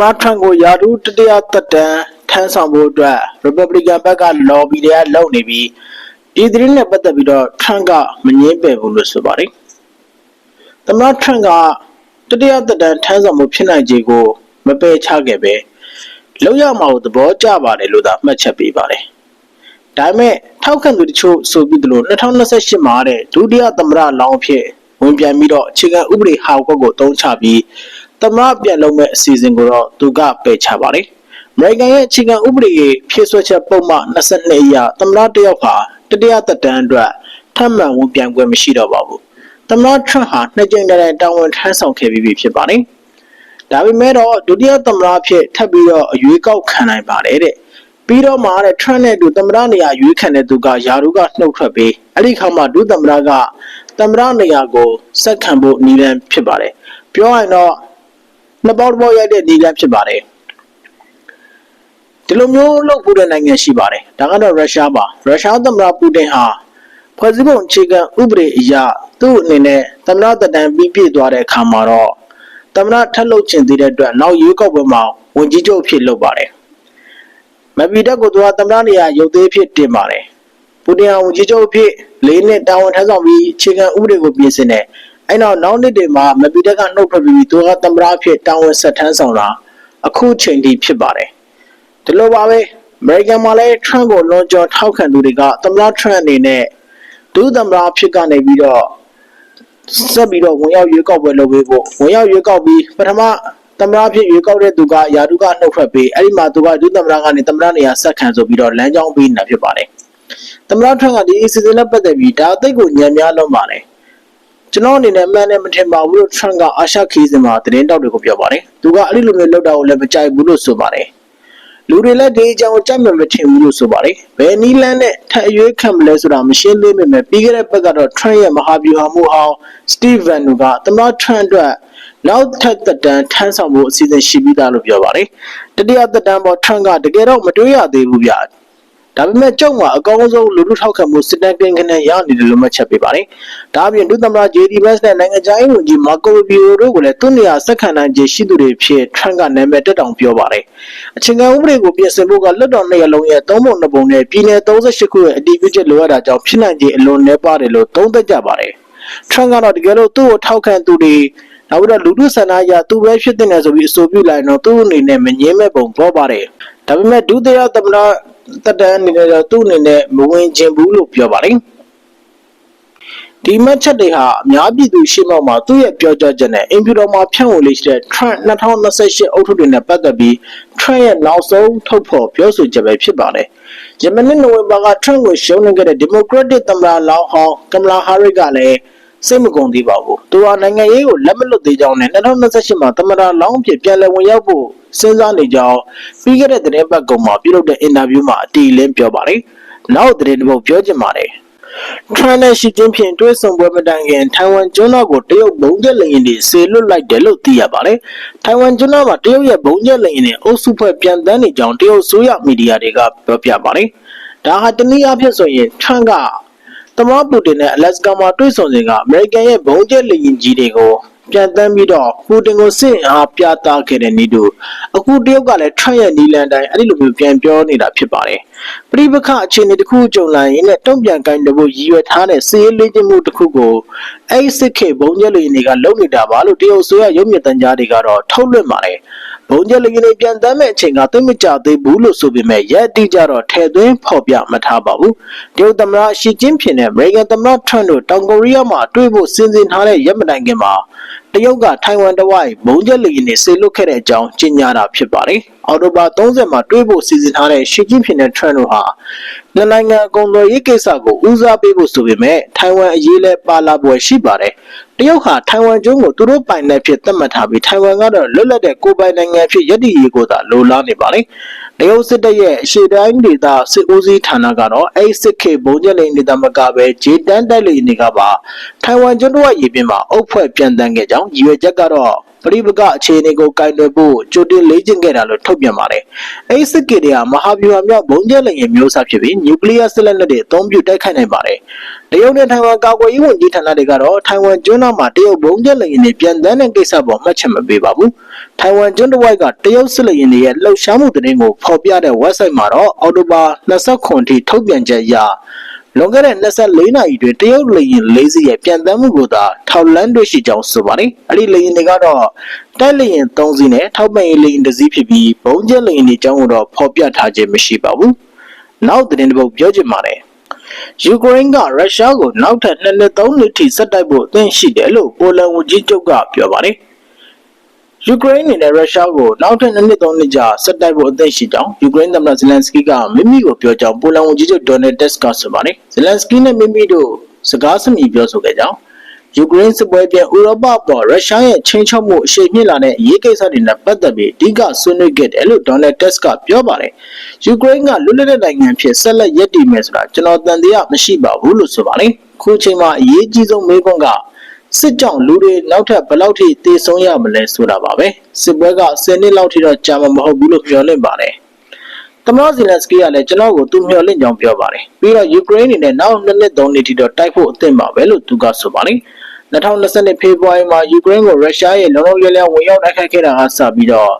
မတထရန့်ကိုယာဒူးတတိယသက်တမ်းထမ်းဆောင်ဖို့အတွက် Republican ဘက်က lobby တွေကလုပ်နေပြီးဒီသတင်းနဲ့ပတ်သက်ပြီးတော့ထရန့်ကမငင်းပယ်ဘူးလို့ဆိုပါတယ်။သမ္မတထရန့်ကတတိယသက်တမ်းထမ်းဆောင်မှုဖြစ်နိုင်ခြေကိုမပယ်ချခဲ့ပဲလောက်ရမှာကိုသဘောကျပါတယ်လို့သာမှတ်ချက်ပေးပါတယ်။ဒါပေမဲ့ထောက်ခံသူတချို့ဆိုပြီးသလို2028မှာတဲ့ဒုတိယသမ္မတလောင်းအဖြစ်ဝင်ပြန်ပြီးတော့အခြေခံဥပဒေဟာကွက်ကိုတုံးချပြီး သမ္မတပြန်လုပ်မဲ့အစီအစဉ်ကိုတော့သူကပယ်ချပါတယ်။အမေရိကန်ရဲ့အခြေခံဥပဒေဖြည့်ဆွတ်ချက်ပုံမှန်22အရသမ္မတတယောက်ဟာတတိယသက်တမ်းအတွက်ထပ်မံဝင်ပြန်ခွင့်မရှိတော့ပါဘူး။သမ္မတထရန့်ဟာနှစ်ကြိမ်တည်းတာဝန်ထမ်းဆောင်ခဲ့ပြီးဖြစ်ပါတယ်။ဒါပေမဲ့တော့ဒုတိယသမ္မတအဖြစ်ထပ်ပြီးတော့အရွေးကောက်ခံနိုင်ပါတယ်တဲ့။ပြီးတော့မှတဲ့ထရန့်နဲ့အတူသမ္မတနေရာရွေးခံတဲ့သူကယာရုကနှုတ်ထွက်ပြီးအဲ့ဒီခါမှာဒုသမ္မတကသမ္မတနေရာကိုဆက်ခံဖို့နည်းလမ်းဖြစ်ပါတယ်။ပြောရရင်တော့ နှစ်ပေါက်တစ်ပေါက်ရိုက်တဲ့နည်းလမ်းဖြစ်ပါတယ်ဒီလိုမျိုးလုပ်ဖို့တဲ့နိုင်ငံရှိပါတယ်ဒါကတော့ရုရှားပါရုရှားသမ္မတပူတင်ဟာဖွဲ့စည်းပုံအခြေခံဥပဒေအရသူ့အနေနဲ့သမ္မတတတန်ပြီးပြည့်သွားတဲ့အခါမှာတော့သမ္မတထပ်လုပ်ချင်သေးတဲ့အတွက်နောက်ရွေးကောက်ပွဲမှာဝန်ကြီးချုပ်ဖြစ်လုပ်ပါတယ်မဗီတက်ကိုသူကသမ္မတနေရာရုပ်သေးဖြစ်တင်ပါတယ်ပူတင်ဟာဝန်ကြီးချုပ်ဖြစ်လေးနှစ်တာဝန်ထမ်းဆောင်ပြီးအခြေခံဥပဒေကိုပြင်ဆင်တ ယ်အဲ့တော့နောက်နှစ်တွေမှာမပီတက်ကနှုတ်ထွက်ပြီးသူကသမ္မတဖြစ်တာဝန်ဆက်ထမ်းဆောင်တာအခုချိန်ထိဖြစ်ပါတယ်ဒီလိုပါပဲအမေရိကန်မှာလည်း Trump ကိုလွန်ကျော်ထောက်ခံသူတွေကသမ္မတ Trump အနေနဲ့ဒုသမ္မတဖြစ်ကနေပြီးတော့ဆက်ပြီးတော့ဝင်ရောက်ရွေးကောက်ပွဲလုပ်ပေးဖို့ဝင်ရောက်ရွေးကောက်ပြီးပထမသမ္မတဖြစ်ရွေးကောက်တဲ့သူကယာတုကနှုတ်ထွက်ပြီးအဲ့ဒီမှာသူကဒုသမ္မတကနေသမ္မတနေရာဆက်ခံဆိုပြီးတော့လမ်းကြောင်းပေးနေတာဖြစ်ပါတယ်သမ္မတ Trump ကဒီအစီအစဉ်နဲ့ပတ်သက်ပြီးဒါအသိကိုညံ့များလုံးပါတယ် ကျွန်တော်အနေနဲ့အမှန်နဲ့မထင်ပါဘူးလို့ Trump ကအာရှခီးစဉ်မှာသတင်းတောက်တွေကိုပြောပါတယ်။သူကအဲ့ဒီလိုမျိုးလောက်တာကိုလည်းမကြိုက်ဘူးလို့ဆိုပါတယ်။လူတွေလည်းဒီအကြောင်းကိုကြိုက်မှမထင်ဘူးလို့ဆိုပါတယ်။ဘယ်နည်းလမ်းနဲ့ထပ်အရွေးခံမလဲဆိုတာမရှင်းသေးပေမဲ့ပြီးခဲ့တဲ့ဘက်ကတော့ Trump ရဲ့မဟာဗျူဟာမှုဟောင်း Steve Bannon ကသမ္မတ Trump အတွက်နောက်ထပ်သက်တမ်းထမ်းဆောင်ဖို့အစီအစဉ်ရှိပြီးသားလို့ပြောပါတယ်။တတိယသက်တမ်းပေါ် Trump ကတကယ်တော့မတွေးရသေးဘူးဗျ။ ဒါပေမဲ့ကျုံမှာအကောင်းဆုံးလူလူထောက်ခံမှုစစ်တမ်းကင်းကင်းနဲ့ရနေတယ်လို့မှတ်ချက်ပေးပါတယ်။ဒါအပြင်ဒုသမ္မတ JD Vance နဲ့နိုင်ငံခြားရေးဝန်ကြီး Marco Rubio တို့ကလည်းသူ့နေရာဆက်ခံနိုင်ခြေရှိသူတွေဖြစ် Trump ကနာမည်တက်တောင်ပြောပါတယ်။အချိန်ကဥပဒေကိုပြင်ဆင်ဖို့ကလွတ်တော်နှစ်ရလုံးရဲ့သုံးပုံနှစ်ပုံနဲ့ပြည်내38ခုရဲ့အတည်ပြုချက်လိုအပ်တာကြောင့်ဖြစ်နိုင်ခြေအလွန်နည်းပါတယ်လို့သုံးသပ်ကြပါတယ်။ Trump ကတော့တကယ်လို့သူ့ကိုထောက်ခံသူတွေနောက်ပြီးတော့လူထုဆန္ဒအရသူပဲဖြစ်တဲ့ဆိုပြီးအဆိုပြုလိုက်တော့သူ့အနေနဲ့မငင်းမဲ့ပုံပေါ်ပါတယ်။ဒါပေမဲ့ဒုတိယသမ္မတ တက်တန်းအနေနဲ့တော့သူ့အနေနဲ့မဝင်ကျင်ဘူးလို့ပြောပါတယ်ဒီမတ်ချက်တွေဟာအများပြည်သူရှေ့မှောက်မှာသူ့ရဲ့ပြောကြားချက်နဲ့အင်ဖြူတော်မှာဖြန့်ဝေလေးရှိတဲ့ Trump 2028အုပ်ထုတွေနဲ့ပတ်သက်ပြီး Trump ရဲ့နောက်ဆုံးထုတ်ဖော်ပြောဆိုချက်ပဲဖြစ်ပါတယ်။ယမန်နိုဝင်ဘာက Trump ကိုရှုံးနေခဲ့တဲ့ Democratic သမ္မတလောင်းဟောင်းကမလာဟာရစ်ကလည်း စိတ်မကုန်သေးပါဘူး။သူဟာနိုင်ငံရေးကိုလက်မလွတ်သေးကြောင်းနဲ့2028မှာသမ္မတလောင်းဖြစ်ပြန်လည်ဝင်ရောက်ဖို့စဉ်းစားနေကြောင်းပြီးခဲ့တဲ့သတင်းပတ်ကုန်မှာပြုလုပ်တဲ့အင်တာဗျူးမှာအတီလင်းပြောပါတယ်။နောက်သတင်းတစ်ပုဒ်ပြောချင်ပါတယ်။ထရန်နဲ့ရှီကျင်းဖြင့်တွဲဆုံပွဲမတိုင်ခင်ထိုင်ဝမ်ကျွန်းတော်ကိုတရုတ်ဘုံကျက်လရင်တွေဆေလွတ်လိုက်တယ်လို့သိရပါတယ်။ထိုင်ဝမ်ကျွန်းတော်မှာတရုတ်ရဲ့ဘုံကျက်လရင်တွေအုပ်စုဖွဲ့ပြန်တန်းနေကြောင်းတရုတ်ဆိုရမီဒီယာတွေကပြောပြပါတယ်။ဒါဟာတနည်းအားဖြင့်ဆိုရင်ထရန်က သမပူတင်နဲ့အလက်စကာမှာတွေ့ဆုံစဉ်ကအမေရိကန်ရဲ့ဘုံကျက်လရင်ကြီးတွေကိုပြန်တမ်းပြီးတော့ပူတင်ကိုစစ်အားပြသခဲ့တဲ့နေတူအခုတရုတ်ကလည်းထရန့်ရဲ့နီလန်တိုင်းအဲ့ဒီလိုမျိုးပြန်ပြောနေတာဖြစ်ပါတယ်။ပြိပခအခြေအနေတစ်ခုကြုံလာရင်လည်းတုံ့ပြန်ကိုင်းတဖို့ရည်ရွယ်ထားတဲ့စီးရေးလေးချင်းမှုတစ်ခုကိုအဲ့စစ်ခေဘုံကျက်လီတွေကလုံနေတာပါလို့တရုတ်ဆိုရရုပ်မြင်သံကြားတွေကတော့ထုတ်လွှင့်ပါတယ်။ ဘုံကျက်လီကနေပြန်တမ်းမဲ့အချိန်ကသိမကြသေးဘူးလို့ဆိုပေမဲ့ရက်အတိကြတော့ထဲသွင်းဖော်ပြမထားပါဘူးတရုတ်သမ္မတရှီကျင်းဖြစ်တဲ့အမေရိကန်သမ္မတထရန့်တို့တောင်ကိုရီးယားမှာတွေ့ဖို့စဉ်းစဉ်ထားတဲ့ရက်မတိုင်ခင်မှာတရုတ်ကထိုင်ဝမ်တဝိုက်ဘုံကျက်လီနေဆေလွတ်ခဲ့တဲ့အကြောင်းကြေညာတာဖြစ်ပါတယ်အော်တိုဘာ30မှာတွေ့ဖို့စီစဉ်ထားတဲ့ရှီကျင်းဖြစ်တဲ့ထရန့်တို့ဟာ နှစ်နိုင်ငံကုန်သွယ်ရေးကိစ္စကိုဦးစားပေးဖို့ဆိုပေမဲ့ထိုင်ဝမ်အရေးလဲပါလာပွဲရှိပါတယ်တရုတ်ဟာထိုင်ဝမ်ကျွန်းကိုသူတို့ပိုင်နယ်ဖြစ်သတ်မှတ်ထားပြီးထိုင်ဝမ်ကတော့လွတ်လပ်တဲ့ကိုယ်ပိုင်နိုင်ငံဖြစ်ရည်တည်ရေးကိုသာလိုလားနေပါလေတရုတ်စစ်တပ်ရဲ့အရှေ့တိုင်းဒေသစစ်ဦးစီးဌာနကတော့အဲ့စစ်ခေဘုံကျလိန်ဒေသမကပဲဂျေတန်တိုက်လေနေကပါထိုင်ဝမ်ကျွန်းတို့ရဲ့ရေပြင်မှာအုပ်ဖွဲ့ပြန်တန်းခဲ့ကြောင်းရည်ရွယ်ချက်ကတော့ ပရိပကအခြေအနေကိုကင်တွယ်ဖို့ကြိုတင်လေ့ကျင့်ခဲ့တာလို့ထုတ်ပြန်ပါတယ်။အဲဒီစစ်ကစ်တွေကမဟာဗျူဟာမြောက်ဘုံကျက်လရင်မျိုးစားဖြစ်ပြီးနျူကလ িয়ার စစ်လက်နက်တွေအသုံးပြုတိုက်ခိုက်နိုင်ပါတယ်။တရုတ်နဲ့ထိုင်ဝမ်ကာကွယ်ရေးဝန်ကြီးဌာနတွေကတော့ထိုင်ဝမ်ကျွန်းတော်မှာတရုတ်ဘုံကျက်လရင်တွေပြန်တန်းတဲ့ကိစ္စပေါ်မှတ်ချက်မပေးပါဘူး။ထိုင်ဝမ်ကျွန်းတစ်ဝိုက်ကတရုတ်စစ်လရင်တွေရဲ့လှုပ်ရှားမှုသတင်းကိုဖော်ပြတဲ့ website မှာတော့အော်တိုဘာ29ထိထုတ်ပြန်ချက်အရ လွန်ခဲ့တဲ့24နာရီတွင်တရုတ်လေယာဉ်၄စီးရဲ့ပြန်တမ်းမှုကိုသာထောက်လန်းတွေ့ရှိကြောင်းဆိုပါတယ်။အဲဒီလေယာဉ်တွေကတော့တိုက်လေယာဉ်၃စီးနဲ့ထောက်ပံ့ရေးလေယာဉ်တစ်စီးဖြစ်ပြီးဘုံကျက်လေယာဉ်တွေအကြောင်းကိုတော့ဖော်ပြထားခြင်းမရှိပါဘူး။နောက်သတင်းတစ်ပုဒ်ပြောချင်ပါတယ်။ယူကရိန်းကရုရှားကိုနောက်ထပ်နှစ်နှစ်သုံးနှစ်ထိဆက်တိုက်ဖို့အသင့်ရှိတယ်လို့ပိုလန်ဝန်ကြီးချုပ်ကပြောပါတယ်။ ယူကရိန်းအနေနဲ့ရုရှားကိုနောက်ထပ်နှစ်နှစ်သုံးနှစ်ကြာဆက်တိုက်ဖို့အသင့်ရှိကြောင်းယူကရိန်းသမ္မတဇလန်စကီကမိမိကိုပြောကြောင်းပိုလန်ဝန်ကြီးချုပ်ဒေါ်နယ်တက်စ်ကဆိုပါတယ်။ဇလန်စကီနဲ့မိမိတို့စကားစမြည်ပြောဆိုခဲ့ကြောင်းယူကရိန်းစစ်ပွဲပြင်ဥရောပပေါ်ရုရှားရဲ့ချင်းချောက်မှုအရှိန်မြင့်လာတဲ့အရေးကိစ္စတွေနဲ့ပတ်သက်ပြီးအဓိကဆွေးနွေးခဲ့တယ်လို့ဒေါ်နယ်တက်စ်ကပြောပါတယ်။ယူကရိန်းကလွတ်လပ်တဲ့နိုင်ငံဖြစ်ဆက်လက်ရည်တည်မယ်ဆိုတာကျွန်တော်တန်တရားမရှိပါဘူးလို့ဆိုပါတယ်။ခုချိန်မှာအရေးကြီးဆုံးမေးခွန်းက စစ်ကြောင့်လူတွေနောက်ထပ်ဘယ်လောက်ထိသေဆုံးရမလဲဆိုတာပါပဲစစ်ပွဲက10နှစ်လောက်ထိတော့ကြာမှာမဟုတ်ဘူးလို့ပြောလင့်ပါတယ်သမ္မတဇီလန်စကီကလည်းကျွန်တော်ကိုသူမျှော်လင့်ကြောင်းပြောပါတယ်ပြီးတော့ယူကရိန်းအနေနဲ့နောက်နှစ်နှစ်သုံးနှစ်ထိတော့တိုက်ဖို့အသင့်ပါပဲလို့သူကဆိုပါတယ်2020ဖေဖော်ဝါရီမှာယူကရိန်းကိုရုရှားရဲ့လုံလုံလည်လည်ဝင်ရောက်တိုက်ခိုက်ခဲ့တာကစပြီးတော့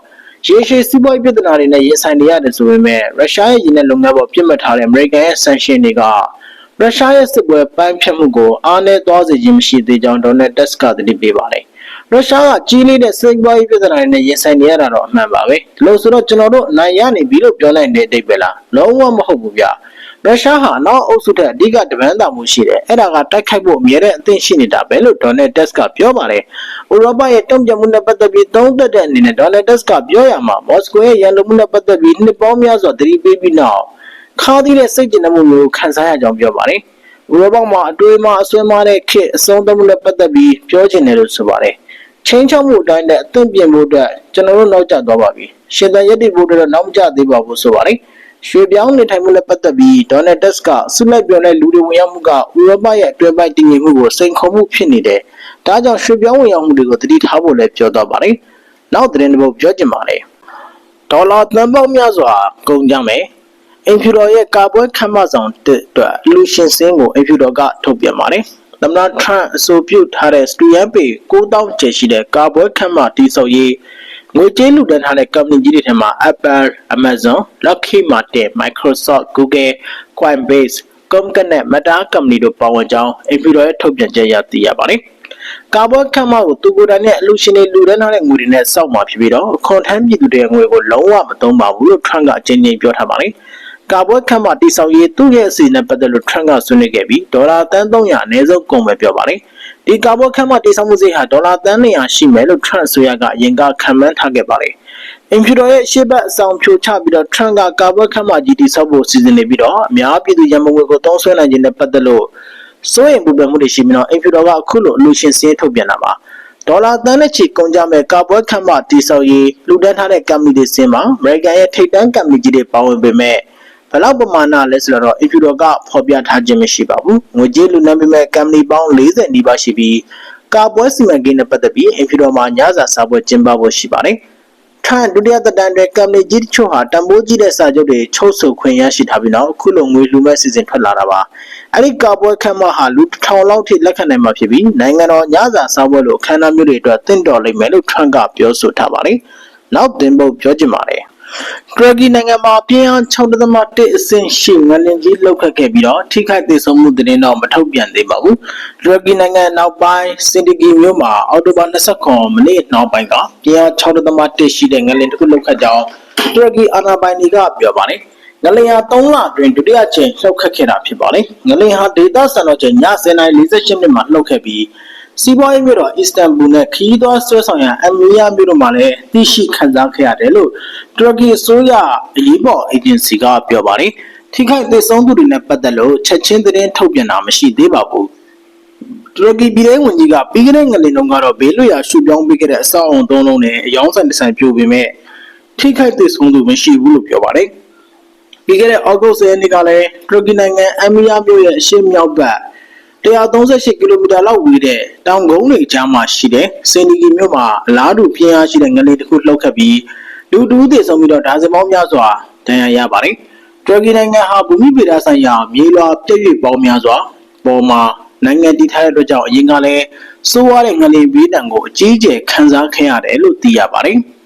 ရေရှည်စီးပွားရေးပြဿနာတွေနဲ့ရင်ဆိုင်နေရတယ်ဆိုပေမဲ့ရုရှားရဲ့ရင်းနှီးလုပ်ငန်းပေါ်ပြစ်မှတ်ထားတဲ့အမေရိကန်ရဲ့ sanction တွေက ရုရှားရဲ့စစ်ပွဲပန်းဖြတ်မှုကိုအားနည်းသွားစေခြင်းမရှိသေးကြောင်းဒေါ်နယ်တက်စ်ကသတိပေးပါတယ်။ရုရှားကကြီးလေးတဲ့စစ်ပွဲပြဿနာတွေနဲ့ရင်ဆိုင်နေရတာတော့အမှန်ပါပဲ။လို့ဆိုတော့ကျွန်တော်တို့အနိုင်ရနေပြီလို့ပြောနိုင်တဲ့အတိတ်ပဲလား။လုံးဝမဟုတ်ဘူးဗျ။ရုရှားဟာနောက်အုပ်စုထက်အဓိကတပန်းတာမှုရှိတယ်။အဲ့ဒါကတိုက်ခိုက်ဖို့အမြဲတမ်းအသင့်ရှိနေတာပဲလို့ဒေါ်နယ်တက်စ်ကပြောပါတယ်။ဥရောပရဲ့တုံ့ပြန်မှုနဲ့ပတ်သက်ပြီးသုံးသပ်တဲ့အနေနဲ့ဒေါ်နယ်တက်စ်ကပြောရမှာမော်စကိုရဲ့ရန်လိုမှုနဲ့ပတ်သက်ပြီးနှစ်ပေါင်းများစွာသတိပေးပြီးနောက် ခါးသီးတဲ့စိတ်ကျဉ်မှုမျိုးခံစားရကြောင်းပြောပါတယ်။ဥရောပမှာအတွေးမှအဆွဲမတဲ့ခေတ်အဆုံးသတ်မှုနဲ့ပတ်သက်ပြီးပြောချင်တယ်လို့ဆိုပါတယ်။ချင်းချောက်မှုအတိုင်းနဲ့အသင့်ပြင်ဖို့အတွက်ကျွန်တော်တို့နောက်ကျသွားပါပြီ။ရှင်သန်ရည်တည်ဖို့အတွက်နောက်မကျသေးပါဘူးဆိုပါတယ်။ရွှေပြောင်းနေထိုင်မှုနဲ့ပတ်သက်ပြီးဒေါ်နယ်တက်စ်ကဆုလိုက်ပြောင်းတဲ့လူတွေဝင်ရောက်မှုကဥရောပရဲ့အတွင်းပိုင်းတည်ငြိမ်မှုကိုစိန်ခေါ်မှုဖြစ်နေတယ်။ဒါကြောင့်ရွှေပြောင်းဝင်ရောက်မှုတွေကိုတတိထားဖို့လည်းပြောသွားပါတယ်။နောက်သတင်းတစ်ပုဒ်ပြောချင်ပါတယ်။ဒေါ်လာသန်းပေါင်းများစွာကုန်ကြမယ်။ အင်ဖြူတော်ရဲ့ကာပွဲခမ်းမဆောင်တဲ့အတွက်လူရှင်စင်းကိုအင်ဖြူတော်ကထုတ်ပြန်ပါတယ်။သမ္မတထရန့်အဆိုပြုထားတဲ့စတူယန်ပေ9000ကျယ်ရှိတဲ့ကာပွဲခမ်းမတီးဆောက်ရေးငွေကြေးလူဒန်းထားတဲ့ကုမ္ပဏီကြီးတွေထဲမှာ Apple, Amazon, Lockheed Martin, Microsoft, Google, Coinbase, Comcast နဲ့ Meta ကုမ္ပဏီတို့ပါဝင်ကြောင်းအင်ဖြူတော်ရဲ့ထုတ်ပြန်ချက်အရသိရပါတယ်။ကာဘောခမ်းမကိုသူကိုယ်တိုင်နဲ့အလူရှင်တွေလူဒန်းထားတဲ့ငွေတွေနဲ့စောက်မှာဖြစ်ပြီးတော့အခွန်ထမ်းပြည်သူတွေငွေကိုလုံးဝမသုံးပါဘူးလို့ထရန့်ကအကြိမ်ကြိမ်ပြောထားပါတယ်။ ကာဘွက်ခန့်မှတိဆောက်ရေးသူ့ရဲ့အစီအစဉ်နဲ့ပတ်သက်လို့ Trump ကဆွေးနွေးခဲ့ပြီးဒေါ်လာတန်300အနည်းဆုံးကုန်ပဲပြောပါတယ်။ဒီကာဘွက်ခန့်မှတိဆောက်မှုစိတ်ဟာဒေါ်လာတန်200ရှိမယ်လို့ Trump ဆိုရကအရင်ကခံမှန်းထားခဲ့ပါတယ်။အင်ဖြူတော်ရဲ့ရှေ့ဘက်အဆောင်ဖြိုချပြီးတော့ Trump ကကာဘွက်ခန့်မှကြီးတိဆောက်ဖို့စီစဉ်နေပြီးတော့အများပြည်သူရန်ပုံငွေကိုသုံးစွဲနိုင်ခြင်းနဲ့ပတ်သက်လို့စိုးရိမ်ပူပန်မှုတွေရှိပြီးတော့အင်ဖြူတော်ကအခုလိုအလူရှင်စည်းထုတ်ပြန်လာပါဒေါ်လာတန်းနဲ့ချီကုန်ကြမဲ့ကာပွဲခန့်မှတိဆောက်ရေးလူတန်းထားတဲ့ကမ္ဘာတွေစင်းမှာအမေရိကန်ရဲ့ထိပ်တန်းကမ္ဘာကြီးတွေပါဝင်ပေမဲ့ ဘယ်လောက်ပမာဏလဲဆိုတော့ if you ကဖော်ပြထားခြင်းမရှိပါဘူးငွေကြေးလူနှံပေးမဲ့ company ပေါင်း40နီးပါးရှိပြီးကာပွဲစီမံကိန်းနဲ့ပတ်သက်ပြီး if you မှာညစာစားပွဲကျင်းပဖို့ရှိပါတယ်ထန်ဒုတိယသက်တမ်းတွင်ကမ္ပဏီကြီးတချို့ဟာတံပိုးကြီးတဲ့စာချုပ်တွေချုပ်ဆိုခွင့်ရရှိထားပြီးနောက်အခုလိုငွေလူမဲ့စီစဉ်ထွက်လာတာပါအဲ့ဒီကာပွဲခန့်မဟာလူတစ်ထောင်လောက်ထိလက်ခံနိုင်မှာဖြစ်ပြီးနိုင်ငံတော်ညစာစားပွဲလိုအခမ်းအနားမျိုးတွေအတွက်တင့်တော်လိမ့်မယ်လို့ထရန့်ကပြောဆိုထားပါတယ်နောက်တင်ဖို့ပြောချင်ပါတယ် တူရကီနိုင်ငံမှာပြင်းအား6.1အဆင့်ရှိငလင်ကြီးလှုပ်ခတ်ခဲ့ပြီးတော့ထိခိုက်သေးဆုံးမှုသတင်းတော့မထုတ်ပြန်သေးပါဘူး။တူရကီနိုင်ငံနောက်ပိုင်းစင်တီဂီမြို့မှာအော်တိုဘာ29မိနစ်နောက်ပိုင်းကပြင်းအား6.1ရှိတဲ့ငလင်တစ်ခုလှုပ်ခတ်ကြောင်းတူရကီအာဏာပိုင်တွေကပြောပါတယ်။ငလင်ဟာ3လအတွင်းဒုတိယကြိမ်လှုပ်ခတ်ခဲ့တာဖြစ်ပါတယ်။ငလင်ဟာဒေသစံတော်ချိန်ည10:48မိနစ်မှာလှုပ်ခဲ့ပြီး စီးပွားရေးမြို့တော်အစ္စတန်ဘူနဲ့ခီးသွားဆွဲဆောင်ရအမီယာမြို့တို့မှာလည်းသိရှိခံစားခဲ့ရတယ်လို့တူရကီအစိုးရအရေးပေါ်အေဂျင်စီကပြောပါတယ်။ထိခိုက်သေဆုံးသူတွေနဲ့ပတ်သက်လို့ချက်ချင်းသတင်းထုတ်ပြန်တာမရှိသေးပါဘူး။တူရကီပြည်ထောင်ဝင်ကြီးကပြီးခဲ့တဲ့ငလင်တုန်းကတော့ဘေးလွတ်ရာရှုပြောင်းပေးခဲ့တဲ့အဆောက်အုံသုံးလုံးနဲ့အယောင်းဆိုင်ဒီဇိုင်းပြိုပေမဲ့ထိခိုက်သေဆုံးသူမရှိဘူးလို့ပြောပါတယ်။ပြီးခဲ့တဲ့ဩဂုတ်10ရက်နေ့ကလည်းတူရကီနိုင်ငံအမီယာမြို့ရဲ့အရှေ့မြောက်ဘက် 138ကီလိုမီတာလောက်ဝေးတဲ့တောင်ကုန်းတွေကြားမှာရှိတဲ့စင်ဒီကီမြို့မှာအလားတူပြင်းအားရှိတဲ့ငလျင်တစ်ခုလှုပ်ခတ်ပြီးလူတူးသေဆုံးပြီးတော့ဒါဇင်ပေါင်းများစွာဒဏ်ရာရပါတယ်။တူရကီနိုင်ငံဟာဘူမိဗေဒဆိုင်ရာမြေလွှာပြည့်ရွေ့ပေါင်းများစွာပေါ်မှာနိုင်ငံတည်ထားတဲ့အတွက်ကြောင့်အရင်ကလည်းစိုးရတဲ့ငလျင်ဘေးဒဏ်ကိုအကြီးအကျယ်ခံစားခဲ့ရတယ်လို့သိရပါတယ်။